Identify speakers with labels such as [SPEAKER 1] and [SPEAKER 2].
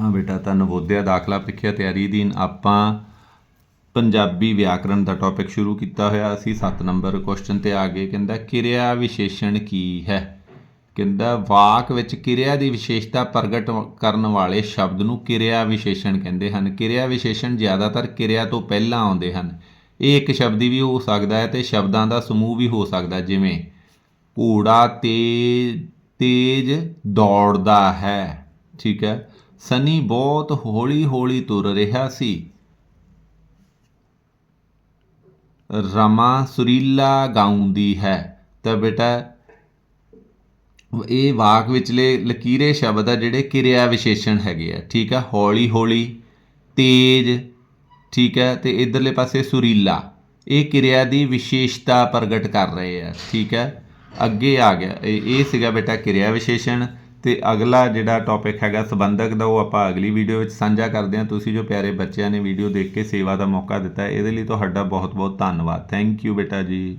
[SPEAKER 1] ਹਾਂ ਬੇਟਾ ਤਾਂ ਨਵੋਦਿਆ ਦਾਖਲਾ ਪ੍ਰੀਖਿਆ ਤਿਆਰੀ ਦੀਨ ਆਪਾਂ ਪੰਜਾਬੀ ਵਿਆਕਰਣ ਦਾ ਟੌਪਿਕ ਸ਼ੁਰੂ ਕੀਤਾ ਹੋਇਆ। ਅਸੀਂ 7 ਨੰਬਰ ਕੁਐਸਚਨ ਤੇ ਆ ਗਏ। ਕਹਿੰਦਾ, ਕਿਰਿਆ ਵਿਸ਼ੇਸ਼ਣ ਕੀ ਹੈ? ਕਹਿੰਦਾ, ਵਾਕ ਵਿੱਚ ਕਿਰਿਆ ਦੀ ਵਿਸ਼ੇਸ਼ਤਾ ਪ੍ਰਗਟ ਕਰਨ ਵਾਲੇ ਸ਼ਬਦ ਨੂੰ ਕਿਰਿਆ ਵਿਸ਼ੇਸ਼ਣ ਕਹਿੰਦੇ ਹਨ। ਕਿਰਿਆ ਵਿਸ਼ੇਸ਼ਣ ਜ਼ਿਆਦਾਤਰ ਕਿਰਿਆ ਤੋਂ ਪਹਿਲਾਂ ਆਉਂਦੇ ਹਨ। ਇਹ ਇੱਕ ਸ਼ਬਦੀ ਵੀ ਹੋ ਸਕਦਾ ਹੈ ਤੇ ਸ਼ਬਦਾਂ ਦਾ ਸਮੂਹ ਵੀ ਹੋ ਸਕਦਾ ਜਿਵੇਂ, ਘੋੜਾ ਤੇ ਤੇਜ਼ ਦੌੜਦਾ ਹੈ। ਠੀਕ ਹੈ। ਸਨੀ ਬਹੁਤ ਹੌਲੀ ਹੌਲੀ ਤੁਰ ਰਿਹਾ ਸੀ। ਰਮਾ ਸੁਰੀਲਾ ਗਾਉਂਦੀ ਹੈ। ਤਾਂ ਬੇਟਾ, ਇਹ ਵਾਕ ਵਿਚਲੇ ਲਕੀਰੇ ਸ਼ਬਦ ਆ ਜਿਹੜੇ ਕਿਰਿਆ ਵਿਸ਼ੇਸ਼ਣ ਹੈਗੇ ਆ, ਠੀਕ ਆ। ਹੌਲੀ ਹੌਲੀ ਤੇਜ਼, ਠੀਕ ਹੈ। ਤੇ ਇਧਰਲੇ ਪਾਸੇ ਸੁਰੀਲਾ, ਇਹ ਕਿਰਿਆ ਦੀ ਵਿਸ਼ੇਸ਼ਤਾ ਪ੍ਰਗਟ ਕਰ ਰਹੇ ਆ, ਠੀਕ ਹੈ। ਅੱਗੇ ਆ ਗਿਆ, ਇਹ ਇਹ ਸੀਗਾ ਬੇਟਾ ਕਿਰਿਆ ਵਿਸ਼ੇਸ਼ਣ। ਤੇ ਅਗਲਾ ਜਿਹੜਾ ਟੌਪਿਕ ਹੈਗਾ ਸੰਬੰਧਕ ਦਾ, ਉਹ ਆਪਾਂ ਅਗਲੀ ਵੀਡੀਓ ਵਿੱਚ ਸਾਂਝਾ ਕਰਦੇ ਹਾਂ। ਤੁਸੀਂ ਜੋ ਪਿਆਰੇ ਬੱਚਿਆਂ ਨੇ ਵੀਡੀਓ ਦੇਖ ਕੇ ਸੇਵਾ ਦਾ ਮੌਕਾ ਦਿੱਤਾ, ਇਹਦੇ ਲਈ ਤੁਹਾਡਾ ਬਹੁਤ ਬਹੁਤ ਧੰਨਵਾਦ। ਥੈਂਕ ਯੂ ਬੇਟਾ ਜੀ।